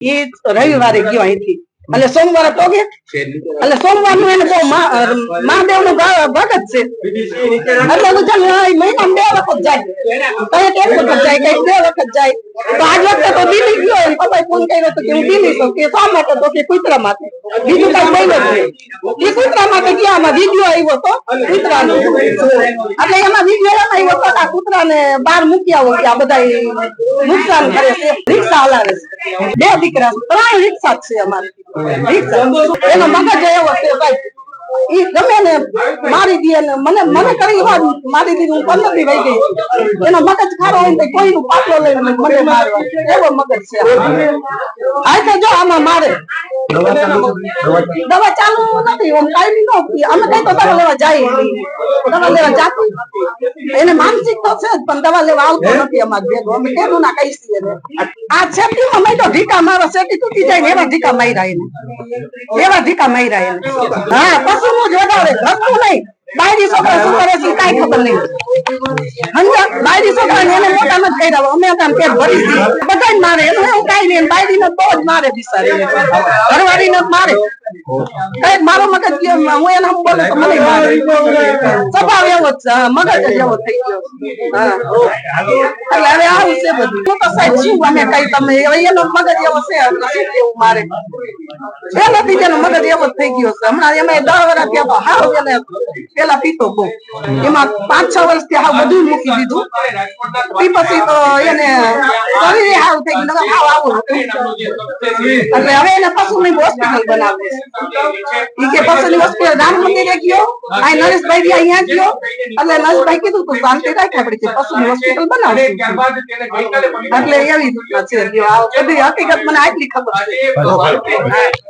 એ રવિવારે ગયો અહીંથી. એટલે સોમવારે ટોગે એટલે સોમવારનું એને બહુ મહાદેવનું ભગત છે. એટલે બે વખત જાય. કંઈક એક વખત જાય કંઈક બે વખત જાય. તો આજ વખતે તો દિલ્હી ગયો પપ્પાએ ફોન કર્યો તો કે હું દિલ્હી છું. કે શા માટે તો કે કુતરા માટે બીજું કઈ બન્યું નહીં એ કુતરા માટે ગયા આમાં વીડિયો આવ્યો તો કૂતરાનો. એટલે એમાં વીડિયો એમાં આવ્યો હતો આ કુતરા ને બહાર મૂકી આવો કે આ બધા નુકસાન કરે છે. રિક્ષા હલાવે છે. બે દીકરા ત્રણ રિક્ષા છે અમારે. એનો મગજ એવો છે ભાઈ ઈ ગમે ને મારી દે ને મને મને કરી વાર મારી દીધી હું પંદર દી વહી ગઈ એનો મગજ ખારો હોય ને કોઈ નું પાટલો લઈને મને મારવા એવો મગજ છે. આ તો જો આમાં મારે. દવા ચાલુ નથી કાયમી નો અમે કઈ તો દવા લેવા જાય દવા લેવા જાતું એને માનસિક તો છે જ પણ દવા લેવા આવતો નથી અમારે ભેગો. અમે કેનું ના કહીશ એને. આ છેતીમાં મેં તો ઢીકા મારો છેટી તૂટી જાય એવા ઢીકા માર્યા એને. એવા ઢીકા માર્યા એને. હા પશુ નું જ વધારે નહીં. બાયરી છોકરા શું કરે છે કાંઈ ખબર નહીં. સમજ્યા બાયરી છોકરા ને એને મોટા નથી કર્યા અમે કામ પેટ ભરી બધા મારે. એનું એવું કાંઈ નહીં. બાયરી ને બહુ જ મારે બિચારી ઘરવાળી ને મારે. મારો મગજ હું એને બોલું તો મને સ્વભાવ એવો જ મગજ જ એવો થઈ ગયો હવે આવું છે બધું હું તો સાહેબ શું અમે કઈ તમે એનો મગજ એવો છે એવું મારે પેલાથી એનો મગજ એવો જ થઈ ગયો છે હમણાં એમાં દસ વર્ષ થયા હાવ એને પેલા પીતો બહુ એમાં પાંચ છ વર્ષથી હાવ બધું મૂકી દીધું પછી તો એને શરીરે હાવ થઈ ગયું હાવ આવું એટલે હવે એને પશુની હોસ્પિટલ બનાવે છે કે પશુની હોસ્પિટલ રામ મંદિરે ગયો આ નરેશભાઈ બી અહીંયા ગયો એટલે નરેશભાઈ કીધું તું શાંતિ રાખે આપણે કે પશુની હોસ્પિટલ બનાવે એટલે એવી રીતના છે બધી હકીકત મને આટલી ખબર છે